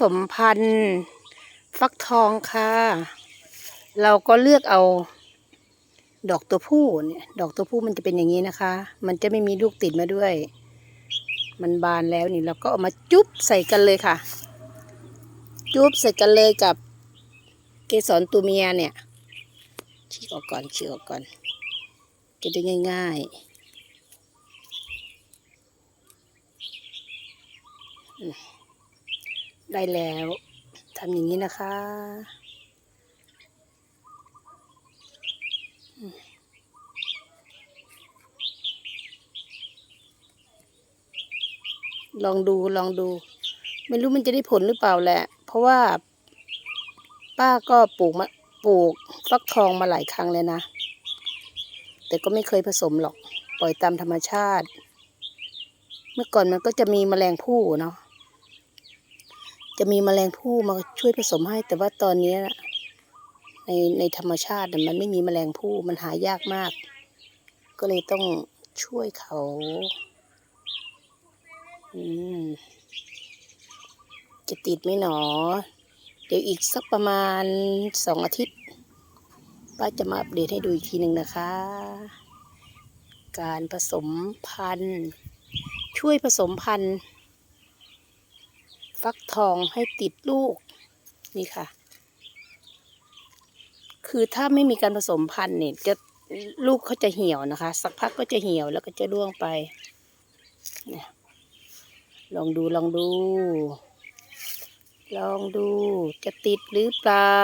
สมพันธุ์ฟักทองค่ะ เราก็เลือกเอาดอกตัวผู้เนี่ย ดอกตัวผู้มันจะเป็นอย่างนี้นะคะ มันจะไม่มีลูกติดมาด้วย มันบานแล้วนี่เราก็เอามาจุ๊บใส่กันเลยค่ะ จุ๊บใส่กันเลยกับเกสรตัวเมียเนี่ยฉีกออกก่อนฉีกออกก่อนจะได้ง่ายๆอื ได้แล้วทำอย่างนี้นะคะ ลองดูลองดู ไม่รู้มันจะได้ผลหรือเปล่าแหละ เพราะว่า ป้าก็ปลูกมาปลูกฟักทองมาหลายครั้งเลยนะ แต่ก็ไม่เคยผสมหรอก ปล่อยตามธรรมชาติ เมื่อก่อนมันก็จะมีแมลงผู้เนาะ จะมีแมลงผู้มาช่วยผสมให้ แต่ว่าตอนนี้ในในธรรมชาติมันไม่มีแมลงผู้มันหายากมาก ก็เลยต้องช่วยเขาจะติดไหมหนอ เดี๋ยวอีกสักประมาณสองอาทิตย์ป้าจะมาอัปเดตให้ดูอีกทีหนึ่งนะคะ การผสมพันธุ์ ช่วยผสมพันธุ์ ฟักทองให้ติดลูกนี่ค่ะ คือถ้าไม่มีการผสมพันธุ์เนี่ยจะลูกเขาจะเหี่ยวนะคะ สักพักก็จะเหี่ยวแล้วก็จะร่วงไปเนี่ยลองดูลองดู ลองดูจะติดหรือเปล่า